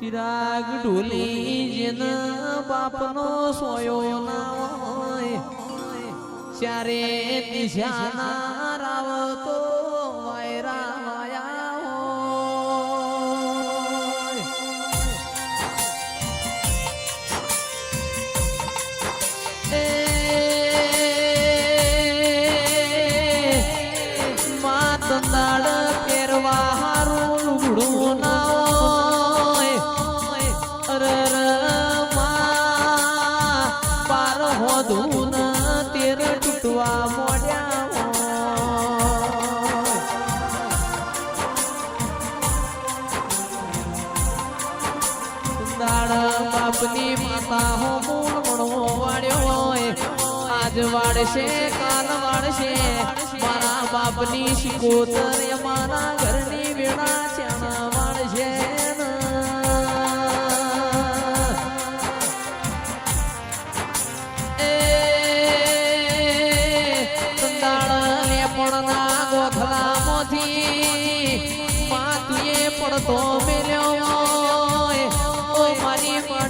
ચિરાગ ઢોલી જેના બાપનો સોયો ના હોય ચારે દિશાના બાપની માતા હો મૂળ મણો વાળ્યો હોય. આજ વાળશે, કાલ વાળશે. મારા બાપની શિકોતર મારા ઘરની વેળા ચાણા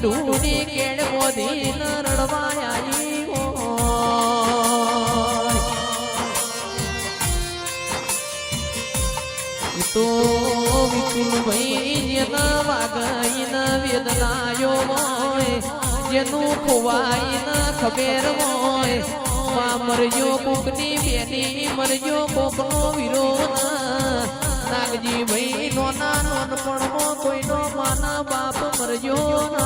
મારી કેળવો કેડ મોધી ન રડવા આવી હોય ઈ તો વિપુલ ભાઈ જેના ન વેદનાયો હોય જેનું ખોવાઈ ન ખબેર હોયમાં મરજો કોકની બેની મરજો કોકનો વિરોધ નાગજી ભાઈ નોના નોનપણમાં કોઈનો માના બાપ મરજો ના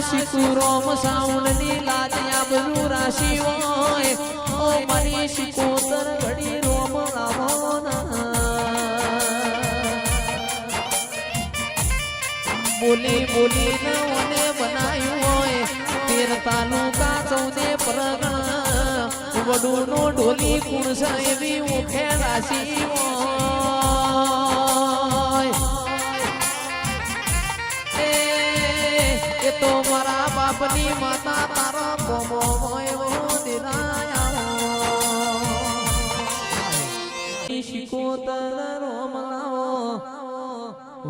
મારા સાઉનની લાજ બધું રાશિ હોય. ઓ મારી શિકોતર ઘડી રોમ બોલી બોલી નવને બનાયું હોય. તેર તાલુકા, ચૌદે પરગણા. વડું નો ઢોલી કુણસ એવી ઉખે રાશી હોય. તો મારા બાપની માતા તારો કોમો હોય એવો દિલાયા શિકોતર રોમ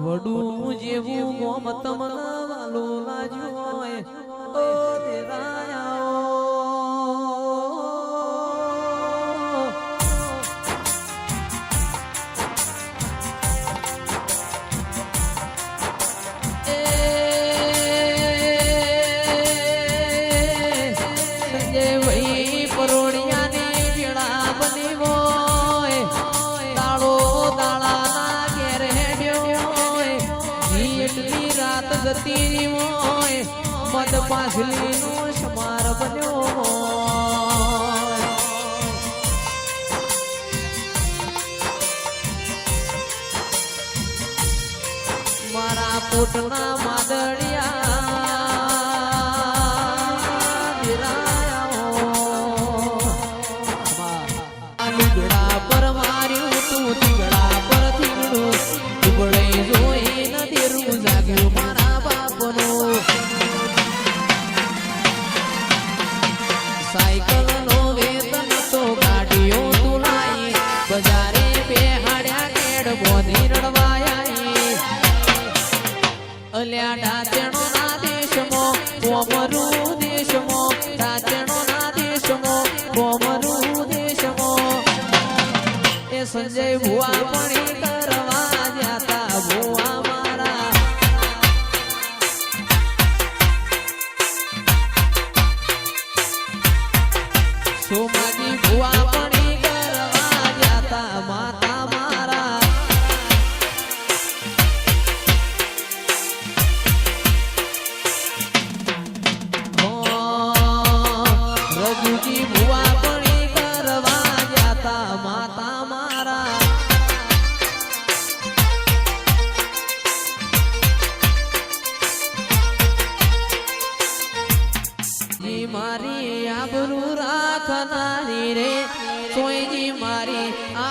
વડું જેવું ગોમ તમ વાલો લાજ્યું. મદ પાછલીનો સમાર બન્યો મારા પોતના માદળિયા લુગડા સંજય ભુવા પણી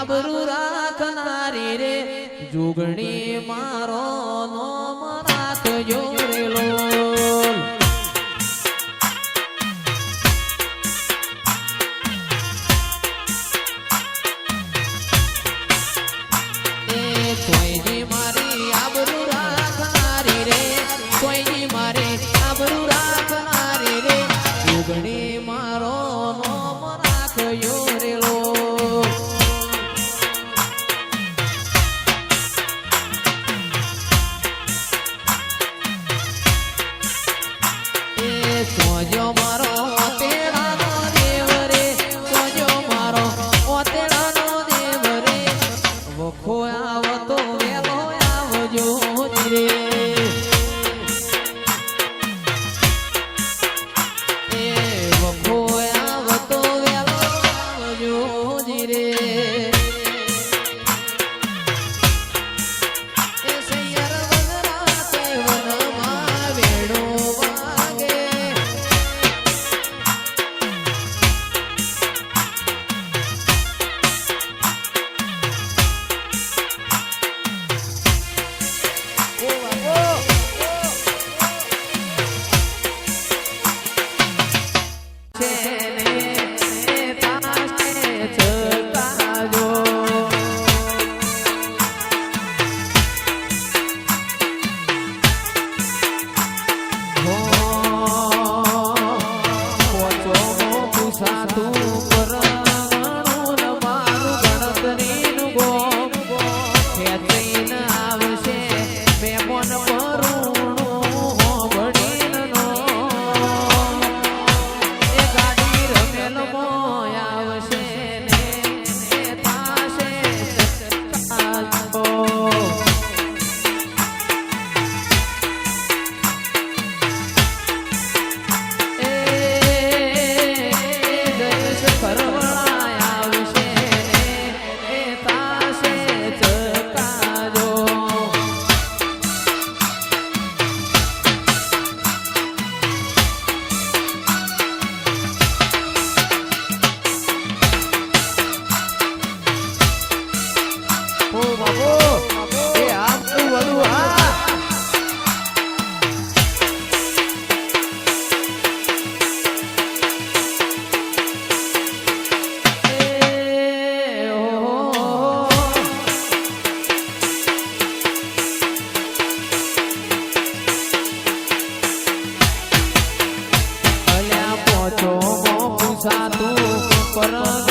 આબરૂ રાખનારી રે. જોગણી મારો નોમ રાખજો રે ગણતરી para